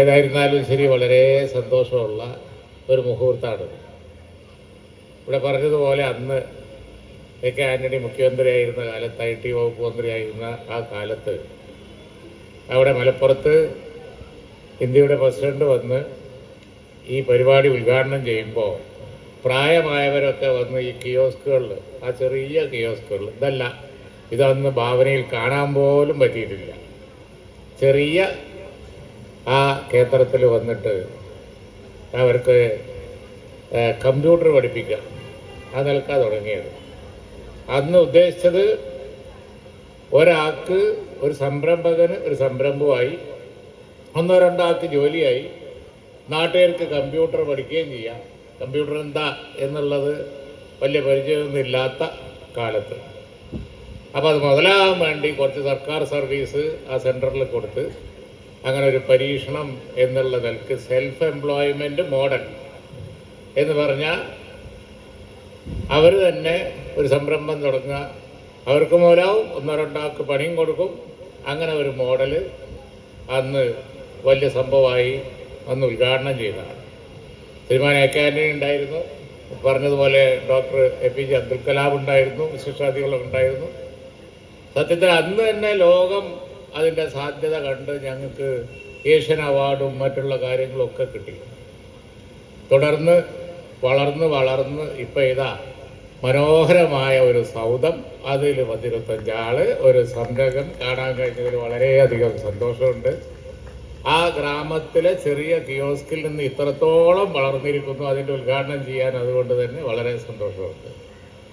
ഏതായിരുന്നാലും ശരി വളരെ സന്തോഷമുള്ള ഒരു മുഹൂർത്തമാണ്. ഇവിടെ പറഞ്ഞതുപോലെ അന്ന് എ കെ ആന്റണി മുഖ്യമന്ത്രിയായിരുന്ന കാലത്ത് ഐ ടി വകുപ്പ് മന്ത്രിയായിരുന്ന ആ കാലത്ത് അവിടെ മലപ്പുറത്ത് ഇന്ത്യയുടെ പ്രസിഡന്റ് വന്ന് ഈ പരിപാടി ഉദ്ഘാടനം ചെയ്യുമ്പോൾ പ്രായമായവരൊക്കെ വന്ന് ഈ കിയോസ്കുകളിൽ ആ ചെറിയ കിയോസ്കുകളിൽ ഇതല്ല ഇതന്ന് ഭാവനയിൽ കാണാൻ പോലും പറ്റിയിട്ടില്ല. ചെറിയ ആ ക്ഷേത്രത്തിൽ വന്നിട്ട് അവർക്ക് കമ്പ്യൂട്ടർ പഠിപ്പിക്കുക. ആ നിൽക്കാൻ തുടങ്ങിയത്. അന്ന് ഉദ്ദേശിച്ചത് ഒരാൾക്ക് ഒരു സംരംഭകന് ഒരു സംരംഭമായി ഒന്നോ രണ്ടോ ആൾക്ക് ജോലിയായി നാട്ടുകാർക്ക് കമ്പ്യൂട്ടർ പഠിക്കുകയും ചെയ്യാം. കമ്പ്യൂട്ടർ എന്താ എന്നുള്ളത് വലിയ പരിചയമൊന്നും ഇല്ലാത്ത കാലത്ത്. അപ്പോൾ അത് മുതലാകാൻ വേണ്ടി കുറച്ച് സർക്കാർ സർവീസ് ആ സെന്ററിൽ കൊടുത്ത് അങ്ങനെ ഒരു പരീക്ഷണം എന്നുള്ള നിലയ്ക്ക് സെൽഫ് എംപ്ലോയ്മെന്റ് മോഡൽ എന്ന് പറഞ്ഞാൽ അവർ തന്നെ ഒരു സംരംഭം തുടങ്ങുക. അവർക്ക് മൂലാവും ഒന്നോ രണ്ടാൾക്ക് പണിയും കൊടുക്കും. അങ്ങനെ ഒരു മോഡൽ അന്ന് വലിയ സംഭവമായി അന്ന് ഉദ്ഘാടനം ചെയ്തതാണ്. തീരുമാനം അക്കാദമി ഉണ്ടായിരുന്നു. പറഞ്ഞതുപോലെ doctor A P J Abdul Kalam ഉണ്ടായിരുന്നു. വിശിഷ്ടാദികളുണ്ടായിരുന്നു സത്യത്തിൽ അന്ന് തന്നെ ലോകം അതിന്റെ സാധ്യത കണ്ട് ഞങ്ങൾക്ക് ഏഷ്യൻ അവാർഡും മറ്റുള്ള കാര്യങ്ങളൊക്കെ കിട്ടി. തുടർന്ന് വളർന്ന് വളർന്ന് ഇപ്പം ഇതാ മനോഹരമായ ഒരു സൗധം അതിൽ പത്തിരുപത്തഞ്ചാൾ ഒരു സംരംഭം കാണാൻ കഴിഞ്ഞതിൽ വളരെയധികം സന്തോഷമുണ്ട്. ആ ഗ്രാമത്തിലെ ചെറിയ കിയോസ്കിൽ നിന്ന് ഇത്രത്തോളം വളർന്നിരിക്കുന്നു അതിന്റെ ഉദ്ഘാടനം ചെയ്യാൻ അതുകൊണ്ട് തന്നെ വളരെ സന്തോഷമുണ്ട്.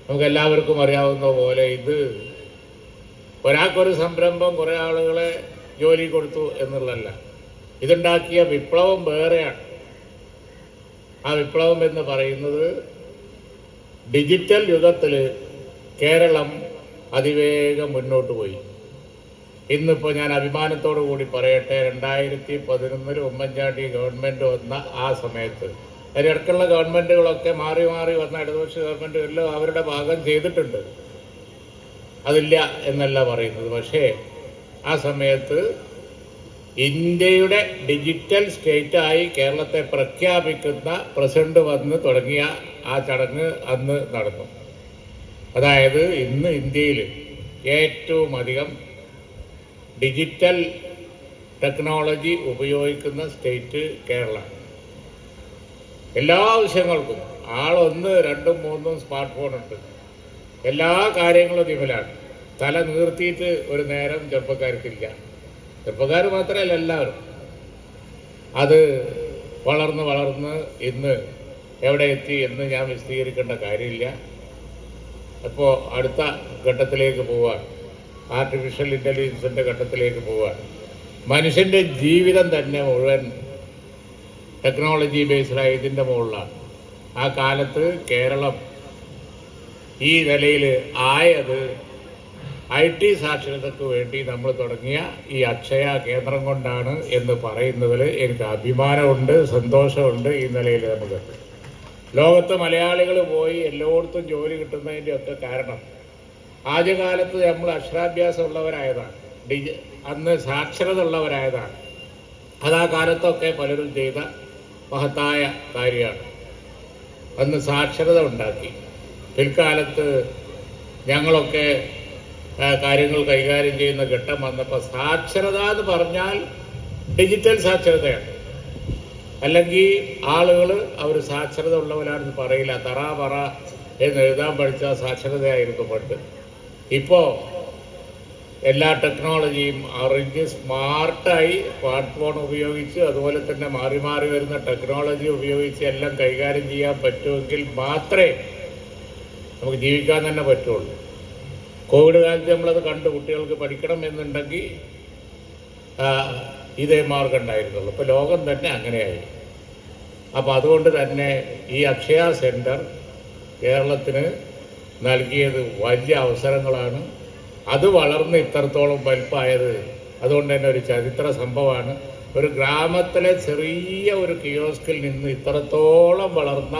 നമുക്ക് എല്ലാവർക്കും അറിയാവുന്ന പോലെ ഇത് ഒരാൾക്കൊരു സംരംഭം കുറേ ആളുകളെ ജോലി കൊടുത്തു എന്നുള്ളതല്ല. ഇതുണ്ടാക്കിയ വിപ്ലവം വേറെയാണ്. ആ വിപ്ലവം എന്ന് പറയുന്നത് ഡിജിറ്റൽ യുഗത്തിൽ കേരളം അതിവേഗം മുന്നോട്ട് പോയി. ഇന്നിപ്പോൾ ഞാൻ അഭിമാനത്തോടു കൂടി പറയട്ടെ രണ്ടായിരത്തി പതിനൊന്നിൽ ഉമ്മൻചാണ്ടി ഗവൺമെന്റ് വന്ന ആ സമയത്ത് അതിനിടയ്ക്കുള്ള ഗവൺമെന്റുകളൊക്കെ മാറി മാറി വന്ന ഇടതുപക്ഷ ഗവൺമെന്റുകളിലും അവരുടെ ഭാഗം ചെയ്തിട്ടുണ്ട്. അതില്ല എന്നല്ല പറയുന്നത്. പക്ഷേ ആ സമയത്ത് ഇന്ത്യയുടെ ഡിജിറ്റൽ സ്റ്റേറ്റായി കേരളത്തെ പ്രഖ്യാപിക്കുന്ന പ്രസിഡന്റ് വന്ന് തുടങ്ങിയ ആ ചടങ്ങ് അന്ന് നടന്നു. അതായത് ഇന്ന് ഇന്ത്യയിൽ ഏറ്റവും അധികം ഡിജിറ്റൽ ടെക്നോളജി ഉപയോഗിക്കുന്ന സ്റ്റേറ്റ് കേരള. എല്ലാ ആവശ്യങ്ങൾക്കും ആളൊന്ന് രണ്ടും മൂന്നും സ്മാർട്ട് ഫോൺ ഉണ്ട് എല്ലാ കാര്യങ്ങളും വിഫലാണ് തല നീർത്തിയിട്ട് ഒരു നേരം ചെറുപ്പക്കാർക്കില്ല. ചെറുപ്പക്കാർ മാത്രമല്ല എല്ലാവരും. അത് വളർന്ന് വളർന്ന് ഇന്ന് എവിടെ എത്തി എന്ന് ഞാൻ വിശദീകരിക്കേണ്ട കാര്യമില്ല. അപ്പോൾ അടുത്ത ഘട്ടത്തിലേക്ക് പോവാൻ ആർട്ടിഫിഷ്യൽ ഇന്റലിജൻസിന്റെ ഘട്ടത്തിലേക്ക് പോവാൻ മനുഷ്യന്റെ ജീവിതം തന്നെ മുഴുവൻ ടെക്നോളജി ബേസ്ഡായ ഇതിന്റെ മുകളിലാണ്. ആ കാലത്ത് കേരളം ഈ നിലയിൽ ആയത് ഐ ടി സാക്ഷരതയ്ക്ക് വേണ്ടി നമ്മൾ തുടങ്ങിയ ഈ അക്ഷയ കേന്ദ്രം കൊണ്ടാണ് എന്ന് പറയുന്നതിൽ എനിക്ക് അഭിമാനമുണ്ട് സന്തോഷമുണ്ട് ഈ നിലയിൽ നമുക്ക്. ലോകത്ത് മലയാളികൾ പോയി എല്ലായിടത്തും ജോലി കിട്ടുന്നതിന്റെ ഒക്കെ കാരണം ആദ്യകാലത്ത് നമ്മൾ അക്ഷരാഭ്യാസം ഉള്ളവരായതാണ് ഡിജി അന്ന് സാക്ഷരത ഉള്ളവരായതാണ് അത് ആ കാലത്തൊക്കെ പലരും ചെയ്ത മഹത്തായ കാര്യമാണ്. അന്ന് സാക്ഷരത ഉണ്ടാക്കി. പിൽക്കാലത്ത് ഞങ്ങളൊക്കെ കാര്യങ്ങൾ കൈകാര്യം ചെയ്യുന്ന ഘട്ടം വന്നപ്പോൾ സാക്ഷരത എന്ന് പറഞ്ഞാൽ ഡിജിറ്റൽ സാക്ഷരതയാണ്. അല്ലെങ്കിൽ ആളുകൾ അവർ സാക്ഷരത ഉള്ളവരാണെന്ന് പറയില്ല. തറ പറ എന്ന് എഴുതാൻ പഠിച്ച സാക്ഷരതയായിരുന്നു പണ്ട്. ഇപ്പോൾ എല്ലാ ടെക്നോളജിയും അറിഞ്ഞ് സ്മാർട്ടായി സ്മാർട്ട് ഫോൺ ഉപയോഗിച്ച് അതുപോലെ തന്നെ മാറി മാറി വരുന്ന ടെക്നോളജി ഉപയോഗിച്ച് എല്ലാം കൈകാര്യം ചെയ്യാൻ പറ്റുമെങ്കിൽ മാത്രമേ നമുക്ക് ജീവിക്കാൻ തന്നെ പറ്റുള്ളൂ. കോവിഡ് കാലത്ത് നമ്മളത് കണ്ട് കുട്ടികൾക്ക് പഠിക്കണം എന്നുണ്ടെങ്കിൽ ഇതേ മാർഗം ഉണ്ടായിരുന്നുള്ളൂ. ഇപ്പോൾ ലോകം തന്നെ അങ്ങനെയായി അപ്പോൾ അതുകൊണ്ട് തന്നെ ഈ അക്ഷയ സെന്റർ കേരളത്തിന് നൽകിയത് വലിയ അവസരങ്ങളാണ്. അത് വളർന്ന് ഇത്രത്തോളം വലുപ്പമായത് അതുകൊണ്ട് തന്നെ ഒരു ചരിത്ര സംഭവമാണ്. ഒരു ഗ്രാമത്തിലെ ചെറിയ ഒരു കിയോസ്കിൽ നിന്ന് ഇത്രത്തോളം വളർന്ന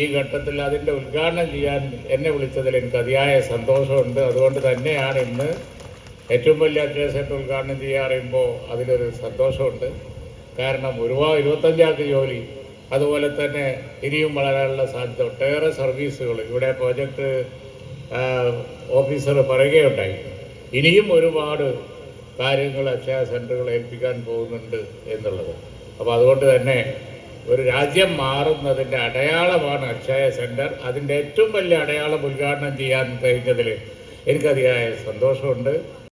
ഈ ഘട്ടത്തിൽ അതിന്റെ ഉദ്ഘാടനം ചെയ്യാൻ എന്നെ വിളിച്ചതിൽ എനിക്ക് അതിയായ സന്തോഷമുണ്ട്. അതുകൊണ്ട് തന്നെയാണ് ഇന്ന് ഏറ്റവും വലിയ അക്ഷയ സെന്റർ ഉദ്ഘാടനം പറയുമ്പോൾ അതിലൊരു സന്തോഷമുണ്ട്. കാരണം ഒരുപാട് ഇരുപത്തഞ്ചാൾക്ക് ജോലി അതുപോലെ തന്നെ ഇനിയും വളരാനുള്ള സാധ്യത ഒട്ടേറെ സർവീസുകൾ ഇവിടെ പ്രോജക്റ്റ് ഓഫീസർ പറയുകയുണ്ടായി. ഇനിയും ഒരുപാട് കാര്യങ്ങൾ അക്ഷയ സെന്ററുകൾ ഏൽപ്പിക്കാൻ പോകുന്നുണ്ട് എന്നുള്ളത്. അപ്പോൾ അതുകൊണ്ട് തന്നെ ഒരു രാജ്യം മാറുന്നതിന്റെ അടയാളമാണ് അക്ഷയ സെന്റർ അതിന്റെ ഏറ്റവും വലിയ അടയാളം ഉദ്ഘാടനം ചെയ്യാൻ കഴിഞ്ഞതിൽ എനിക്കതിയായ സന്തോഷമുണ്ട്.